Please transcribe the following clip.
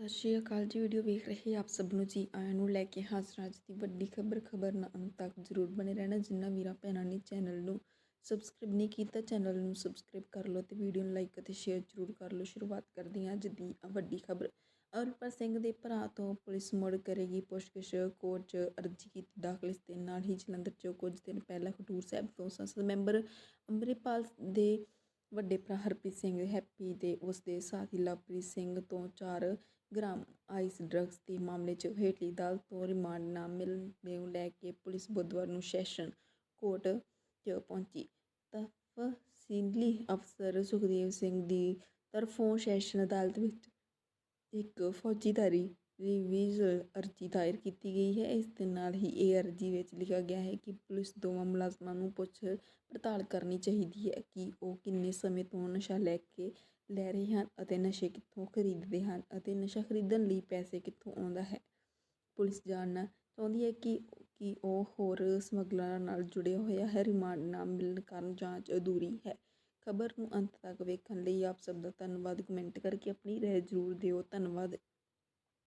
ਸਤਿ ਸ਼੍ਰੀ ਅਕਾਲ ਜੀ, ਵੀਡੀਓ ਵੇਖ ਰਹੇ ਆਪ ਸਭ ਨੂੰ ਜੀ। ਆਇਆਂ ਨੂੰ ਲੈ ਕੇ ਹਾਜ਼ਰ ਅੱਜ ਦੀ ਵੱਡੀ ਖਬਰ ਖਬਰ ਨਾ ਅੰਤ ਤੱਕ ਜ਼ਰੂਰ ਬਣੇ ਰਹਿਣਾ, ਜਿੰਨਾ ਵੀਰਾਂ ਭੈਣਾਂ ਨੇ ਚੈਨਲ ਨੂੰ ਸਬਸਕ੍ਰਾਈਬ ਨਹੀਂ ਕੀਤਾ, ਚੈਨਲ ਨੂੰ ਸਬਸਕ੍ਰਾਈਬ ਕਰ ਲਓ ਤੇ ਵੀਡੀਓ ਨੂੰ ਲਾਈਕ ਅਤੇ ਸ਼ੇਅਰ ਜ਼ਰੂਰ ਕਰ ਲਓ। ਸ਼ੁਰੂਆਤ ਕਰਦੇ ਹਾਂ ਅੱਜ ਦੀ ਵੱਡੀ ਖਬਰ। ਅਮਰਪਾਲ ਸਿੰਘ ਦੇ ਭਰਾ ਤੋਂ ਪੁਲਿਸ ਮੁੜ ਕਰੇਗੀ ਪੁੱਛਗਿੱਛ। ਕੋਰਟ 'ਚ ਅਰਜ਼ੀ ਕੀਤੀ ਦਾਖਲ ਇਸ ਦੇ ਨਾਲ ਹੀ ਜਲੰਧਰ 'ਚ ਕੁਝ ਦਿਨ ਪਹਿਲਾਂ ਖਡੂਰ ਸਾਹਿਬ ਤੋਂ ਸੰਸਦ ਮੈਂਬਰ ਅੰਮ੍ਰਿਤਪਾਲ ਦੇ ਵੱਡੇ ਭਰਾ ਹਰਪ੍ਰੀਤ ਸਿੰਘ ਹੈਪੀ ਤੇ ਉਸ ਦੇ ਸਾਥੀ ਲਵਪ੍ਰੀਤ ਸਿੰਘ ਤੋਂ 4 ਗ੍ਰਾਮ ਆਈਸ ਡਰੱਗਸ ਦੇ ਮਾਮਲੇ 'ਚ ਹੇਠਲੀ ਅਦਾਲਤ ਤੋਂ ਰਿਮਾਂਡ ਨਾ ਮਿਲਣ ਨੂੰ ਲੈ ਕੇ ਪੁਲਿਸ ਬੁੱਧਵਾਰ ਨੂੰ ਸੈਸ਼ਨ ਕੋਰਟ 'ਚ ਪਹੁੰਚੀ। ਤਫਸੀਲੀ ਅਫਸਰ ਸੁਖਦੇਵ ਸਿੰਘ ਦੀ ਤਰਫੋਂ ਸੈਸ਼ਨ ਅਦਾਲਤ ਵਿੱਚ ਇੱਕ ਫੌਜੀਦਾਰੀ ਰਿਵੀਜ਼ ਅਰਜ਼ੀ ਦਾਇਰ ਕੀਤੀ ਗਈ ਹੈ। ਇਸ ਦੇ ਨਾਲ ਹੀ ਇਹ ਅਰਜ਼ੀ ਵਿੱਚ ਲਿਖਿਆ ਗਿਆ ਹੈ ਕਿ ਪੁਲਿਸ ਦੋਵਾਂ ਮੁਲਾਜ਼ਮਾਂ ਨੂੰ ਪੁੱਛ ਪੜਤਾਲ ਕਰਨੀ ਚਾਹੀਦੀ ਹੈ ਕਿ ਉਹ ਕਿੰਨੇ ਸਮੇਂ ਤੋਂ ਨਸ਼ਾ ਲੈ ਕੇ ਲੈ ਰਹੇ ਹਨ ਅਤੇ ਨਸ਼ੇ ਕਿੱਥੋਂ ਖਰੀਦਦੇ ਹਨ ਅਤੇ ਨਸ਼ਾ ਖਰੀਦਣ ਲਈ ਪੈਸੇ ਕਿੱਥੋਂ ਆਉਂਦਾ ਹੈ। ਪੁਲਿਸ ਜਾਣਨਾ ਚਾਹੁੰਦੀ ਹੈ ਕਿ ਕਿ ਉਹ ਹੋਰ ਸਮਗਲਰਾਂ ਨਾਲ ਜੁੜਿਆ ਹੋਇਆ ਹੈ। ਰਿਮਾਂਡ ਨਾ ਮਿਲਣ ਕਾਰਨ ਜਾਂਚ ਅਧੂਰੀ ਹੈ। ਖਬਰ ਨੂੰ ਅੰਤ ਤੱਕ ਵੇਖਣ ਲਈ ਆਪ ਸਭ ਦਾ ਧੰਨਵਾਦ। ਕਮੈਂਟ ਕਰਕੇ ਆਪਣੀ ਰਾਏ ਜ਼ਰੂਰ ਦਿਓ। ਧੰਨਵਾਦ।